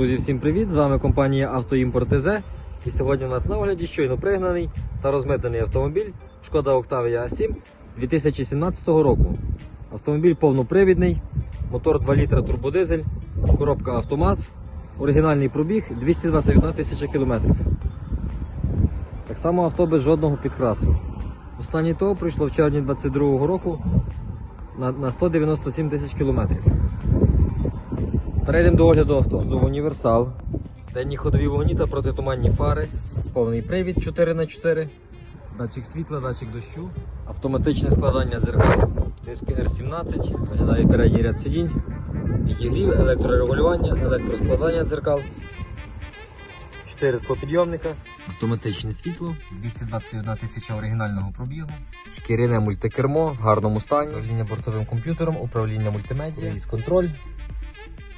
Друзі, всім привіт! З вами компанія Автоімпорт ТЗ. І сьогодні у нас на огляді щойно пригнаний та розмитнений автомобіль Шкода Octavia A7 2017 року. Автомобіль повнопривідний, мотор 2 літра турбодизель, коробка автомат, оригінальний пробіг 221 тисяча кілометрів. Так само авто без жодного підкрасу. Останнє ТО пройшло в червні 2022 року на 197 тисяч кілометрів. Перейдемо до огляду авто. Зов універсал. Денні ходові вогні та протитуманні фари. Повний привід 4х4. Датчик світла, датчик дощу. Автоматичне складання дзеркал. Диски R17. Виглядає передній ряд сидінь. Підігрів, електрорегулювання, електроскладання дзеркал. 4 склопідйомника. Автоматичне світло. 221 тисяча оригінального пробігу. Шкіряне мультикермо в гарному стані. Управління бортовим комп'ютером, управління мультимедіа, контроль.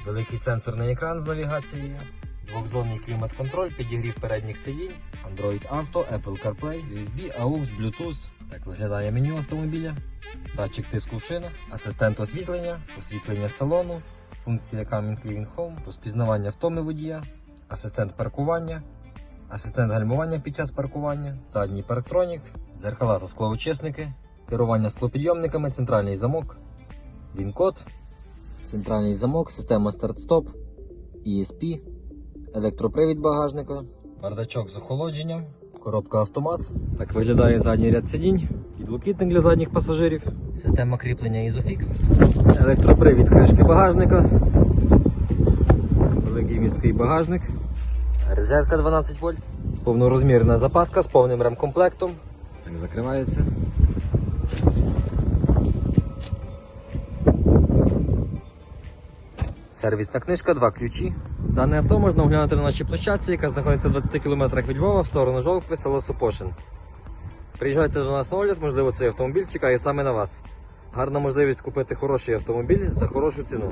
Великий сенсорний екран з навігацією, двохзонний клімат-контроль, підігрів передніх сидінь, Android Auto, Apple CarPlay, USB, AUX, Bluetooth. Так виглядає меню автомобіля, датчик тиску в шинах, асистент освітлення, освітлення салону, функція Coming Living Home, розпізнавання втоми водія, асистент паркування, асистент гальмування під час паркування, задній парктронік, дзеркала та склоочисники, керування склопідйомниками, центральний замок, він-код. Центральний замок, система старт-стоп, ESP, електропривід багажника, бардачок з охолодженням, коробка автомат. Так виглядає задній ряд сидінь, підлокітник для задніх пасажирів, система кріплення Isofix, електропривід кришки багажника, великий місткий багажник, розетка 12 вольт, повнорозмірна запаска з повним ремкомплектом. Так закривається. Сервісна книжка, два ключі. Дане авто можна оглянути на нашій площадці, яка знаходиться в 20 км від Львова в сторону Жовкви, село Сопошин. Приїжджайте до нас на огляд, можливо, цей автомобіль чекає саме на вас. Гарна можливість купити хороший автомобіль за хорошу ціну.